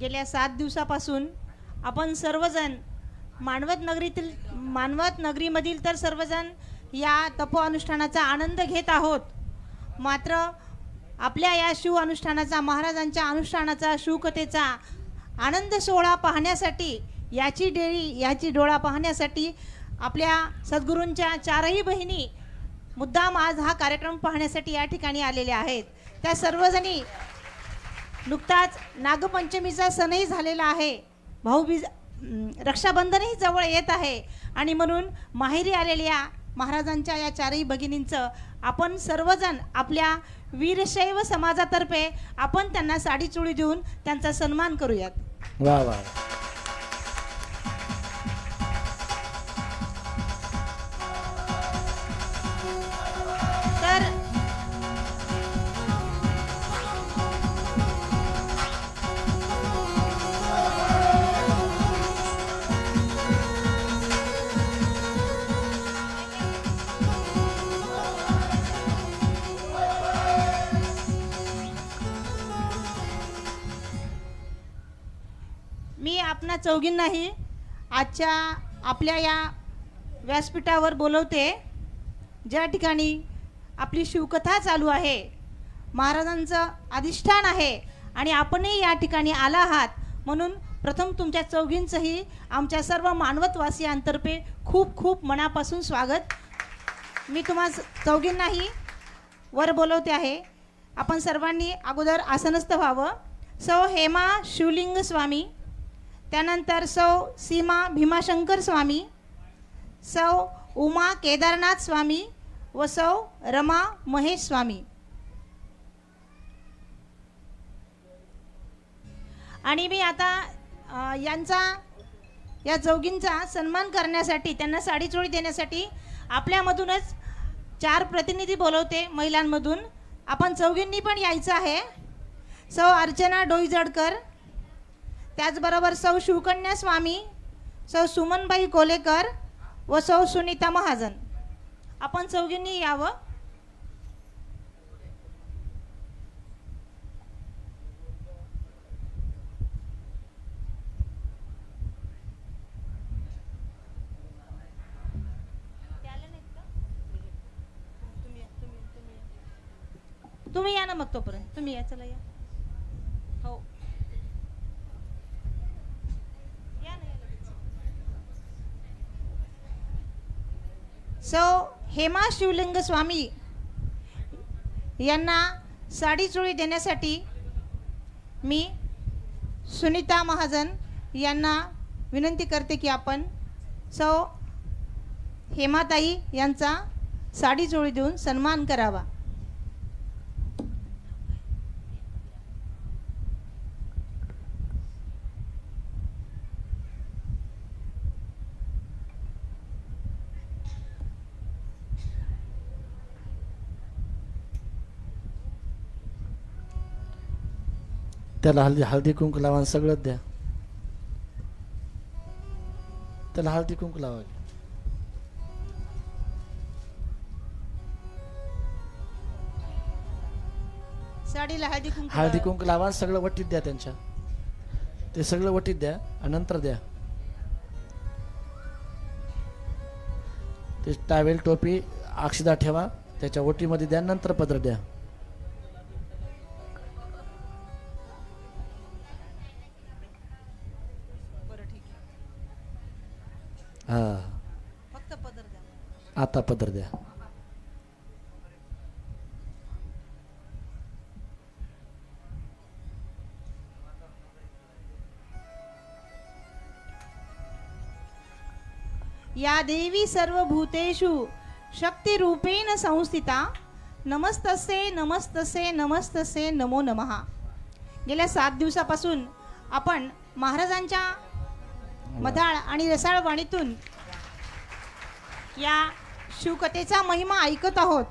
गेल्या सात दिवसापासून आपण सर्वजण मानवत नगरीतील मानवत नगरीमधील तर सर्वजण या तपो अनुष्ठानाचा आनंद घेत आहोत. मात्र आपल्या या शिव अनुष्ठानाचा महाराजांच्या अनुष्ठानाचा शिवकथेचा आनंद सोहळा पाहण्यासाठी याची डेळी याची डोळा पाहण्यासाठी आपल्या सद्गुरूंच्या चारही बहिणी मुद्दाम आज हा कार्यक्रम पाहण्यासाठी या ठिकाणी आलेल्या आहेत. त्या सर्वजणी नुकताच नागपंचमीचा सणही झालेला आहे. भाऊबीज रक्षाबंधनही जवळ येत आहे. आणि म्हणून माहेरी आलेल्या महाराजांच्या या चारही भगिनींचं आपण सर्वजण आपल्या वीरशैव समाजातर्फे आपण त्यांना साडी चोळी देऊन त्यांचा सन्मान करूयात. वा वा. चौघींनाही आजच्या आपल्या या व्यासपीठावर बोलवते. ज्या ठिकाणी आपली शिवकथा चालू आहे महाराजांचं अधिष्ठान आहे आणि आपणही या ठिकाणी आला आहात म्हणून प्रथम तुमच्या चौघींचंही आमच्या सर्व मानवतवासियांतर्फे खूप खूप मनापासून स्वागत. मी तुम्हा चौघींनाही वर बोलवते आहे. आपण सर्वांनी अगोदर आसनस्थ व्हावं. सौ हेमा शिवलिंग स्वामी. त्यानंतर सौ सीमा भीमाशंकर स्वामी सौ उमा केदारनाथ स्वामी व सौ रमा महेश स्वामी. आणि मी आता यांचा या चौघींचा सन्मान करण्यासाठी त्यांना साडीचोळी देण्यासाठी आपल्यामधूनच चार प्रतिनिधी बोलवते महिलांमधून. आपण चौघींनी पण यायचं आहे. सौ अर्चना डोईजडकर त्याचबरोबर सौ शिवकन्या स्वामी सौ सुमनबाई कोलेकर व सौ सुनीता महाजन. आपण चौघींनी यावं. तुम्ही या ना मग तोपर्यंत. तुम्ही या चला या हो या ना, या लगेच. सो हेमा शिवलिंग स्वामी यांना साडी चोळी देण्यासाठी मी सुनीता महाजन यांना विनंती करते की आपण सौ हेमाताई यांचा साडी चोळी देऊन सन्मान करावा. त्याला हळदी हळदी कुंकू लावा सगळंच द्या. त्याला हळदी कुंकू लावा साडीला हळदी कुंकू हळदी लावा. कुंकू लावा आणि सगळं वटीत द्या त्यांच्या. ते सगळं वटीत द्या आणि नंतर द्या. ते टावेल टोपी अक्षदा ठेवा त्याच्या ओटीमध्ये द्या नंतर पत्र द्या. आता पत्र द्या. या देवी सर्व भूतेषु शक्तिरूपेण संस्थिता नमस्तसे नमस्तसे नमस्तसे नमो नमहा गेल्या सात दिवसापासून आपण महाराजांच्या मधाळ आणि रसाळ वाणीतून या शिवकथेचा महिमा ऐकत आहोत.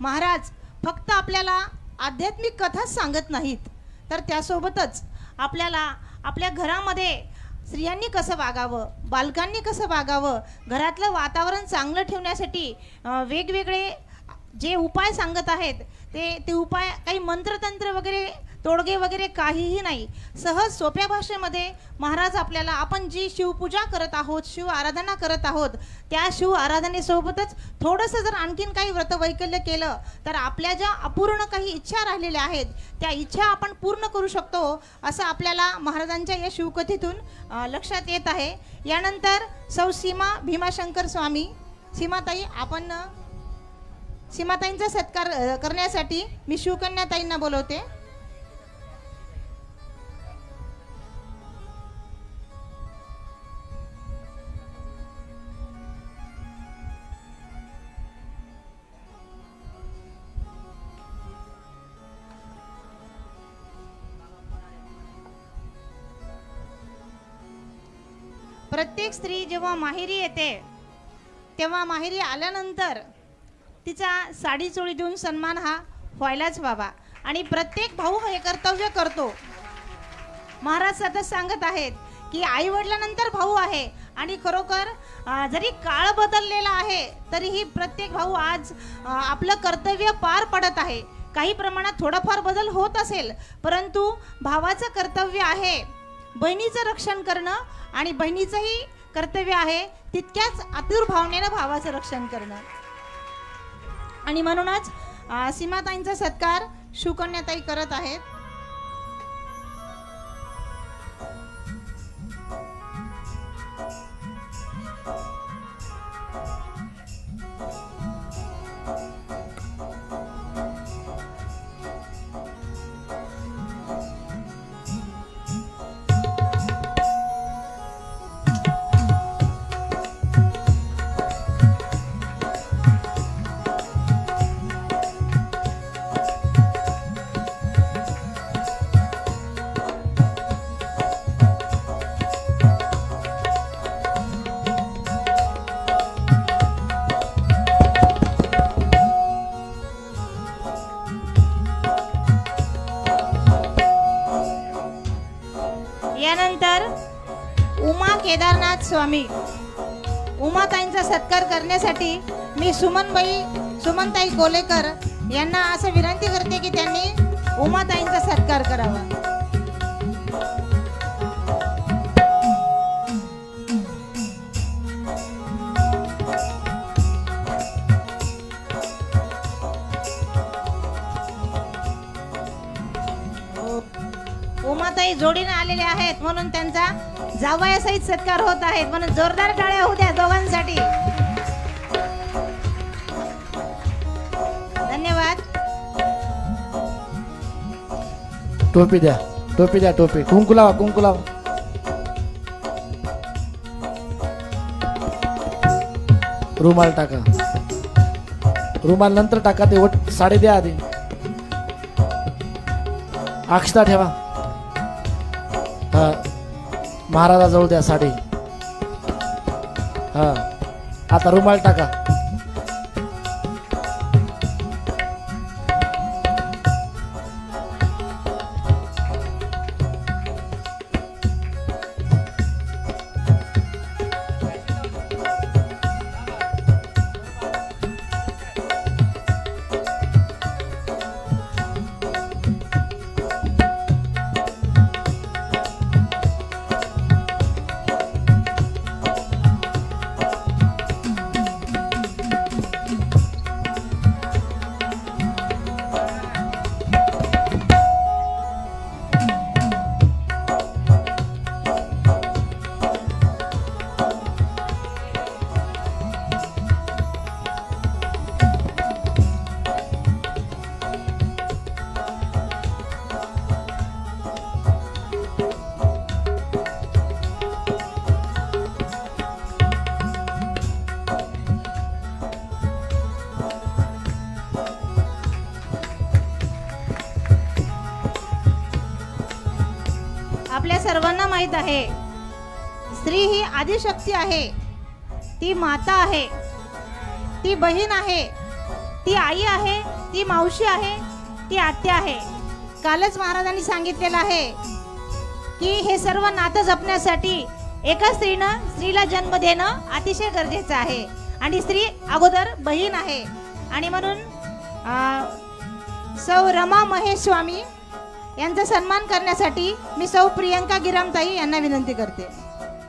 महाराज फक्त आपल्याला आध्यात्मिक कथाच सांगत नाहीत. तर त्यासोबतच आपल्याला आपल्या घरामध्ये स्त्रियांनी कसं वागावं बालकांनी कसं वागावं घरातलं वातावरण चांगलं ठेवण्यासाठी वेगवेगळे जे उपाय सांगत आहेत ते ते उपाय काही मंत्रतंत्र वगैरे तोडगे वगैरे काहीही नाही. सहज सोप्या भाषेमध्ये महाराज आपल्याला आपण जी शिवपूजा करत आहोत शिव आराधना करत आहोत त्या शिव आराधनेसोबतच थोडंसं जर आणखीन काही व्रतवैकल्य केलं तर आपल्या ज्या अपूर्ण काही इच्छा राहिलेल्या आहेत त्या इच्छा आपण पूर्ण करू शकतो असं आपल्याला महाराजांच्या या शिवकथेतून लक्षात येत आहे. यानंतर सौ सीमा भीमाशंकर स्वामी सीमाताई आपण सीमाताईंचा सत्कार करण्यासाठी मी शिवकन्याताईंना बोलवते. प्रत्येक स्त्री जेव्हा माहेरी येते तेव्हा माहेरी आल्यानंतर तिचा साडी चोळी देऊन सन्मान हा व्हायलाच व्हावा. आणि प्रत्येक भाऊ हे कर्तव्य करतो. महाराज सतत सांगत आहेत की आई वडिलानंतर भाऊ आहे आणि खरोखर जरी काळ बदललेला आहे तरीही प्रत्येक भाऊ आज आपलं कर्तव्य पार पडत आहे. काही प्रमाणात थोडाफार बदल होत असेल परंतु भावाचं कर्तव्य आहे. बहिणीचं रक्षण करणं आणि बहिणीचंही कर्तव्य आहे तितक्याच आतुर भावनेनं भावाचं रक्षण करणं. आणि म्हणूनच सीमाताईंचा सत्कार सुकन्याताई करत आहेत. त्यानंतर उमा केदारनाथ स्वामी. उमाताईंचा सत्कार करण्यासाठी मी सुमनबाई सुमनताई गोलेकर यांना असं विनंती करते की त्यांनी उमाताईंचा सत्कार करावा. उमाताई जोडीने आलेले आहेत म्हणून त्यांचा जावयासहित सत्कार होत आहेत. म्हणून जोरदार टाळ्या होऊ द्या दोघांसाठी. धन्यवाद. टोपी द्या टोपी द्या टोपी. कुंकू लावा कुंकू लावा. रुमाल टाका. रुमाल नंतर टाका ते वट साडी द्या आधी. अक्षता ठेवा. हा. महाराजाजवळ द्या साडी. हा. आता रुमाल टाका. माहीत आहे. स्त्री ही आदिशक्ती आहे. ती माता आहे. ती बहीण आहे. ती आई आहे. ती मावशी आहे. ती आत्या आहे. कालच महाराजांनी सांगितलेलं आहे की हे सर्व नातं जपण्यासाठी एका स्त्रीनं स्त्रीला जन्म देणं अतिशय गरजेचं आहे. आणि स्त्री अगोदर बहीण आहे. आणि म्हणून सौ रमा महेश स्वामी यांचा सन्मान करण्यासाठी मी सौ प्रियंका गिरामताई यांना विनंती करते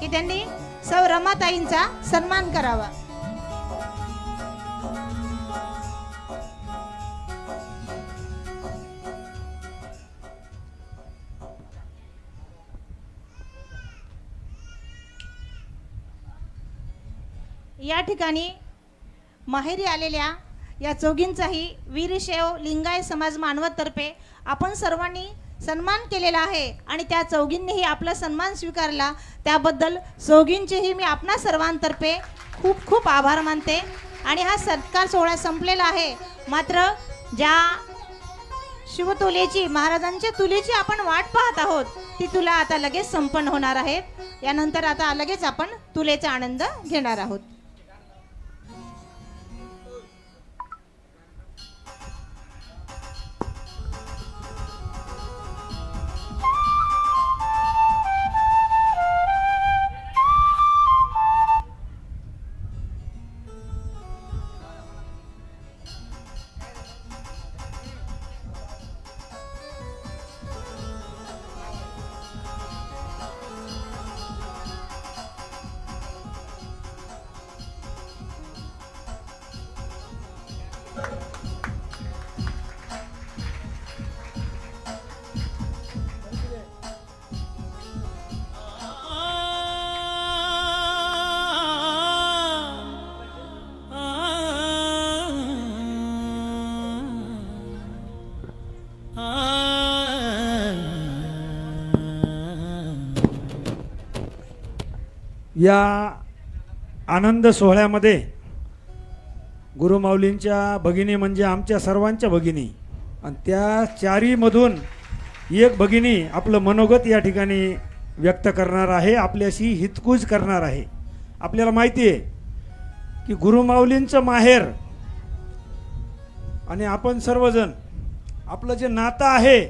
की त्यांनी सौ रमाताईंचा सन्मान करावा. या ठिकाणी माहेरी आलेल्या या चौघींचाही वीरशैव लिंगाय समाज मानवतर्फे आपण सर्वांनी सन्मान केलेला आहे आणि त्या चौघींनीही आपला सन्मान स्वीकारला. त्याबद्दल चौघींचेही मी आपणा सर्वांतर्फे खूप खूप आभार मानते. आणि हा सत्कार सोहळा संपलेला आहे. मात्र ज्या शिवतुलेची महाराजांच्या तुलेची आपण वाट पाहत आहोत ती तुला आता लगेच संपन्न होणार आहेत यानंतर आता लगेच आपण तुलेचा आनंद घेणार आहोत. या आनंद सोहळ्यामध्ये गुरुमाऊलींच्या भगिनी म्हणजे आमच्या सर्वांच्या भगिनी आणि त्या चारीमधून एक भगिनी आपलं मनोगत या ठिकाणी व्यक्त करणार आहे आपल्याशी हितकूज करणार आहे. आपल्याला माहिती आहे की गुरुमाऊलींचं माहेर आणि आपण सर्वजण आपलं जे नातं आहे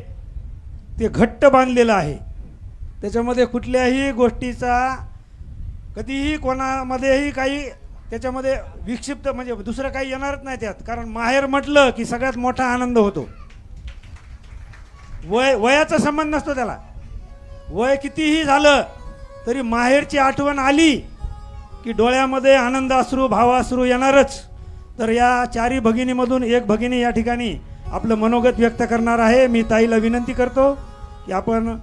ते घट्ट बांधलेलं आहे. त्याच्यामध्ये कुठल्याही गोष्टीचा कधीही कोणामध्येही काही त्याच्यामध्ये विक्षिप्त म्हणजे दुसरं काही येणारच नाही त्यात. कारण माहेर म्हटलं की सगळ्यात मोठा आनंद होतो. वय वयाचा संबंध नसतो त्याला. वय कितीही झालं तरी माहेरची आठवण आली की डोळ्यामध्ये आनंद अश्रू भावाश्रू येणारच. तर या चारी भगिनीमधून एक भगिनी या ठिकाणी आपलं मनोगत व्यक्त करणार आहे. मी ताईला विनंती करतो की आपण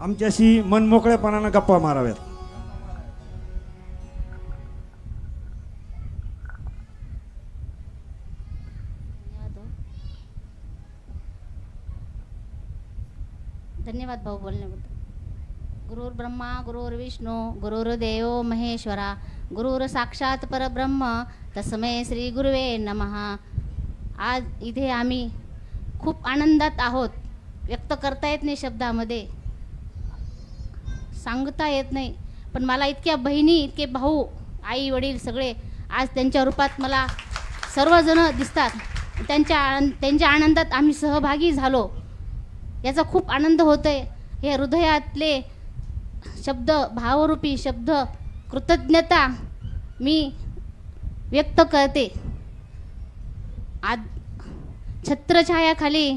आमच्याशी मनमोकळेपणानं गप्पा माराव्यात. धन्यवाद भाऊ बोलण्याबद्दल. गुरुर ब्रह्मा गुरुर विष्णू गुरुर्देव महेश्वरा गुरुर साक्षात परब्रह्म तस्मै श्री गुरुवे नमहा आज इथे आम्ही खूप आनंदात आहोत. व्यक्त करता येत नाही शब्दामध्ये. सांगता येत नाही. पण मला इतक्या बहिणी इतके भाऊ आई वडील सगळे आज त्यांच्या रूपात मला सर्वजण दिसतात. त्यांच्या त्यांच्या आनंदात आम्ही सहभागी झालो. याचा खूप आनंद होतोय. हे हृदयातले शब्द भावरूपी शब्द कृतज्ञता मी व्यक्त करते. आज छत्रछायाखाली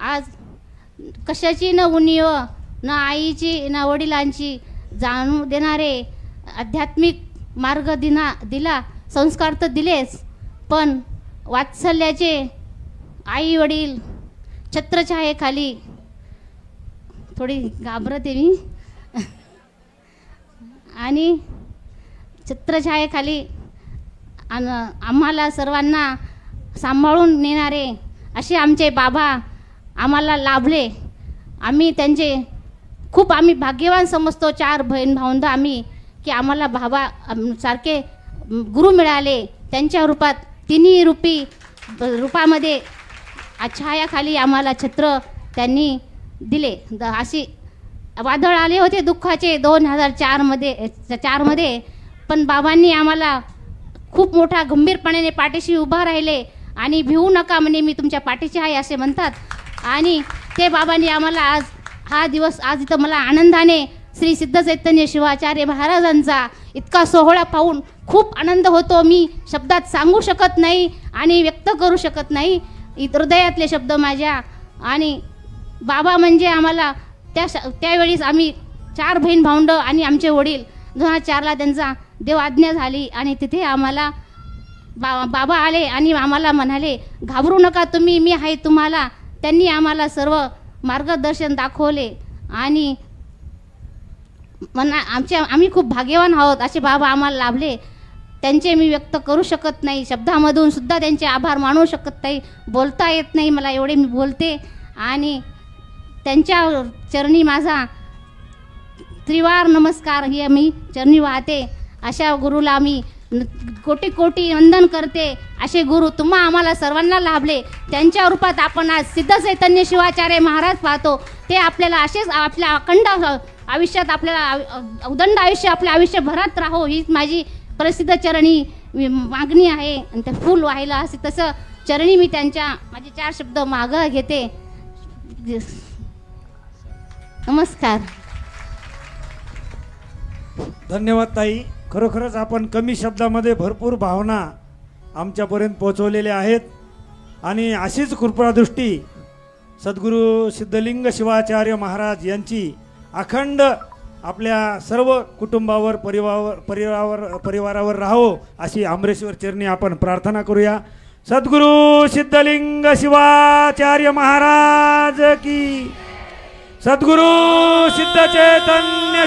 आज कशाची न उणीव न आईची न वडिलांची जाणू देणारे आध्यात्मिक मार्ग दिना दिला संस्कार तर दिलेच पण वात्सल्याचे आई वडील छत्रछायेखाली. थोडी घाबरते मी. आणि छत्रछायेखाली आन आम्हाला सर्वांना सांभाळून नेणारे असे आमचे बाबा आम्हाला लाभले. आम्ही त्यांचे खूप आम्ही भाग्यवान समजतो. चार बहीण भावंड आम्ही की आम्हाला बाबा सारखे गुरु मिळाले. त्यांच्या रूपात तिन्ही रूपी रूपामध्ये छायाखाली आम्हाला छत्र त्यांनी दिले. द अशी वादळ आले होते दुःखाचे दोन हजार चारमध्ये चारमध्ये पण बाबांनी आम्हाला खूप मोठा गंभीरपणाने पाठीशी उभा राहिले. आणि भिवू नका म्हणे मी तुमच्या पाठीशी आहे असे म्हणतात. आणि ते बाबांनी आम्हाला आज हा दिवस आज इथं मला आनंदाने श्री सिद्ध चैतन्य शिवाचार्य महाराजांचा इतका सोहळा पाहून खूप आनंद होतो. मी शब्दात सांगू शकत नाही आणि व्यक्त करू शकत नाही. हृदयातले शब्द माझ्या आणि बाबा म्हणजे आम्हाला त्या श- त्यावेळीस आम्ही चार बहीण भाऊंड आणि आमचे वडील दोन हजार चारला त्यांचा देव आज्ञा झाली आणि तिथे आम्हाला बा बाबा आले आणि आम्हाला म्हणाले घाबरू नका तुम्ही मी आहे तुम्हाला. त्यांनी आम्हाला सर्व मार्गदर्शन दाखवले आणि मना आमच्या आम्ही खूप भाग्यवान आहोत असे बाबा आम्हाला लाभले. त्यांचे मी व्यक्त करू शकत नाही. शब्दामधून सुद्धा त्यांचे आभार मानू शकत नाही. बोलता येत नाही मला एवढे मी बोलते. आणि त्यांच्या चरणी माझा त्रिवार नमस्कार हे मी चरणी वाहते. अशा गुरुला मी कोटी कोटी वंदन करते. असे गुरु तुम्हा आम्हाला सर्वांना लाभले. त्यांच्या रूपात आपण आज सिद्ध चैतन्य शिवाचार्य महाराज पाहतो. ते आपल्याला असेच आपल्या अखंड आयुष्यात आपल्याला उदंड आयुष्य आपल्या आयुष्यभरात राहो हीच माझी प्रसिद्ध चरणी मागणी आहे आणि ते फूल व्हायला असे तसं चरणी मी त्यांच्या माझे चार शब्द मागं घेते. नमस्कार. धन्यवाद ताई. खरोखरच आपण कमी शब्दामध्ये भरपूर भावना आमच्यापर्यंत पोहोचवलेल्या आहेत. आणि अशीच कृपादृष्टी सद्गुरू सिद्धलिंग शिवाचार्य महाराज यांची अखंड आपल्या सर्व कुटुंबावर परिवावर परिवारावर परिवारावर राहो अशी आमरेश्वर चरणी आपण प्रार्थना करूया. सद्गुरू सिद्धलिंग शिवाचार्य महाराज की. सद्गुरू सिद्ध चैतन्य